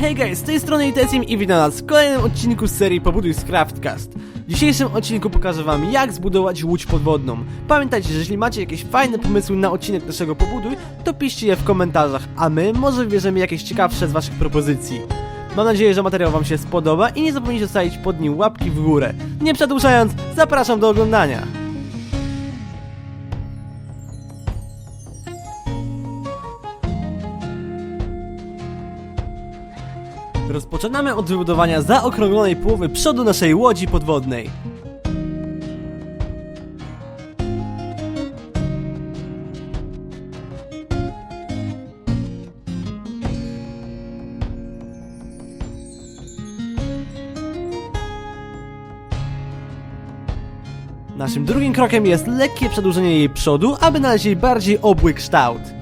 Hej guys, z tej strony Itesim i witam nas w kolejnym odcinku z serii Pobuduj z Craftcast. W dzisiejszym odcinku pokażę wam jak zbudować łódź podwodną. Pamiętajcie, że jeśli macie jakieś fajne pomysły na odcinek naszego Pobuduj, to piszcie je w komentarzach, a my może wybierzemy jakieś ciekawsze z waszych propozycji. Mam nadzieję, że materiał wam się spodoba i nie zapomnijcie zostawić pod nim łapki w górę. Nie przedłużając, zapraszam do oglądania. Rozpoczynamy od wybudowania zaokrąglonej połowy przodu naszej łodzi podwodnej. Naszym drugim krokiem jest lekkie przedłużenie jej przodu, aby nadać jej bardziej obły kształt.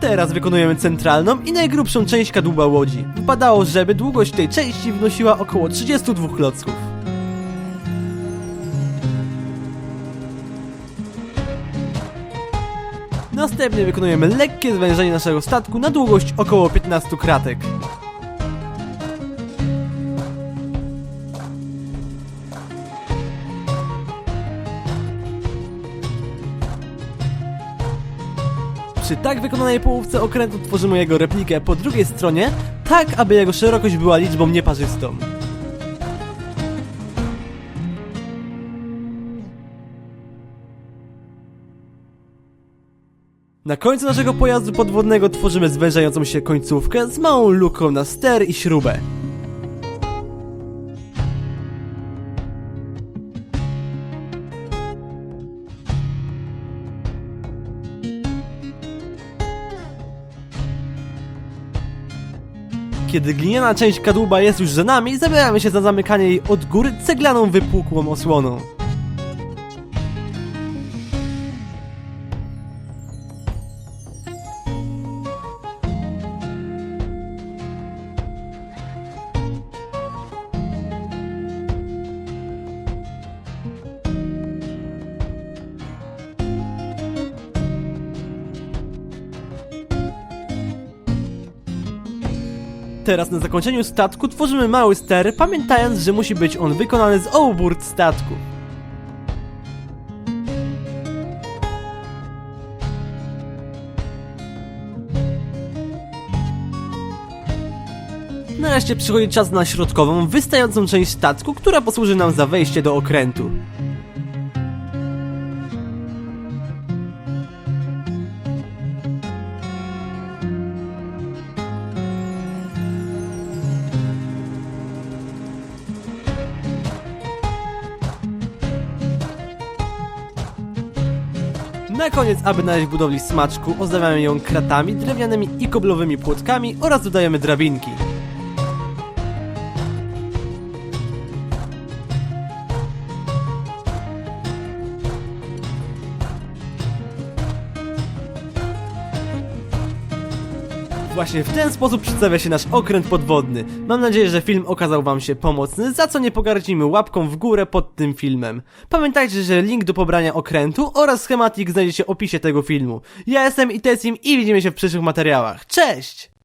Teraz wykonujemy centralną i najgrubszą część kadłuba łodzi. Wypadało, żeby długość tej części wynosiła około 32 klocków. Następnie wykonujemy lekkie zwężenie naszego statku na długość około 15 kratek. Przy tak wykonanej połówce okrętu tworzymy jego replikę po drugiej stronie, tak aby jego szerokość była liczbą nieparzystą. Na końcu naszego pojazdu podwodnego tworzymy zwężającą się końcówkę z małą luką na ster i śrubę. Kiedy gliniana część kadłuba jest już za nami, zabieramy się za zamykanie jej od góry ceglaną wypukłą osłoną. Teraz na zakończeniu statku tworzymy mały ster, pamiętając, że musi być on wykonany z obu burt statku. Nareszcie przychodzi czas na środkową, wystającą część statku, która posłuży nam za wejście do okrętu. Na koniec, aby nadać budowli smaczku, ozdabiamy ją kratami, drewnianymi i koblowymi płotkami oraz dodajemy drabinki. Właśnie w ten sposób przedstawia się nasz okręt podwodny. Mam nadzieję, że film okazał wam się pomocny, za co nie pogardzimy łapką w górę pod tym filmem. Pamiętajcie, że link do pobrania okrętu oraz schematik znajdziecie w opisie tego filmu. Ja jestem Itesim i widzimy się w przyszłych materiałach. Cześć!